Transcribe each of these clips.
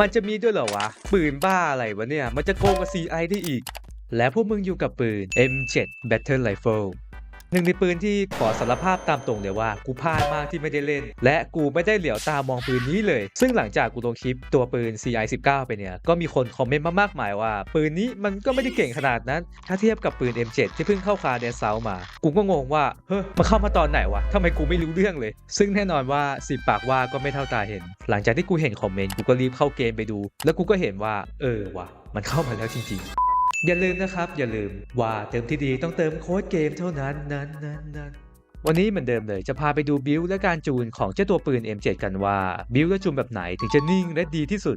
มันจะมีด้วยเหรอวะ ปืนบ้าอะไรวะเนี่ย มันจะโกงกับ CI ได้อีก และพวกมึงอยู่กับปืน M7 Battle Rifle หนึ่งในปืนที่ขอสารภาพตามตรงเลยว่ากูพลาดมากที่ไม่ได้เล่น และกูไม่ได้เหลียวตามองปืนนี้เลย ซึ่งหลังจากกูลงคลิปตัวปืน CI 19 ไปเนี่ย ก็มีคนคอมเมนต์มามากมายว่า ปืนนี้มันก็ไม่ได้เก่งขนาดนั้น ถ้าเทียบกับปืน M7 ที่เพิ่งเข้าคาเดนเซามา กูก็งงว่า เฮ้ยมันเข้ามาตอนไหนวะทำไมกูไม่รู้เรื่องเลย ซึ่งแน่นอนว่าสิบปากว่าก็ไม่เท่าตาเห็น หลังจากที่กูเห็นคอมเมนต์กูก็รีบเข้าเกมไปดู แล้วกูก็เห็นว่า เออวะมันเข้ามาแล้วจริงๆ อย่าลืมนะครับ อย่าลืมว่าเติมที่ดีต้องเติมโค้ดเกมเท่านั้นนั้นนั้นนั้นวันนี้เหมือนเดิมเลยจะพาไปดูบิลและการจูนของเจ้าตัวปืน M7 กันว่าบิลและจูนแบบไหนถึงจะนิ่งและดีที่สุด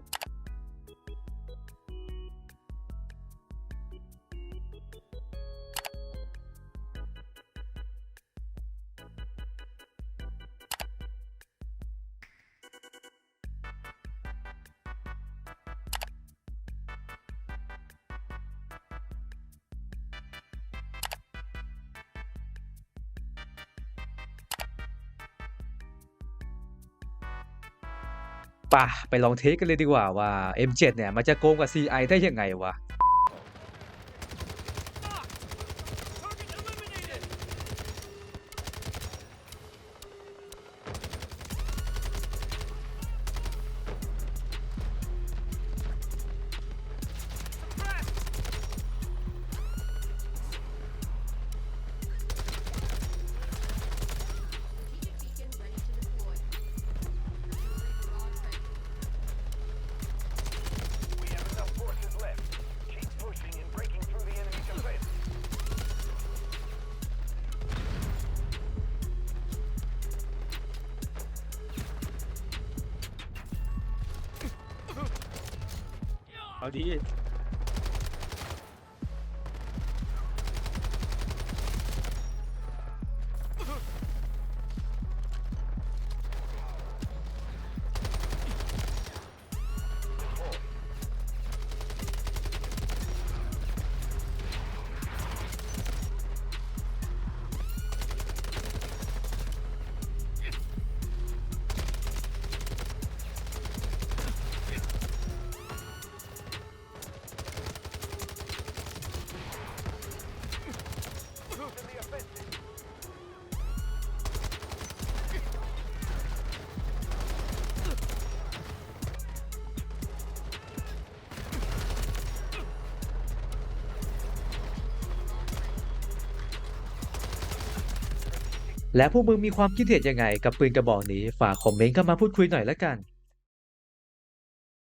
ป่ะ ไปลองเทสกันเลยดีกว่าว่า M7 เนี่ย มันจะโกงกับ CI ได้ยังไงวะ เอ และพวกมึงมีความคิดเห็นยังไงกับปืนกระบอกนี้ ฝากคอมเมนต์เข้ามาพูดคุยหน่อยละกัน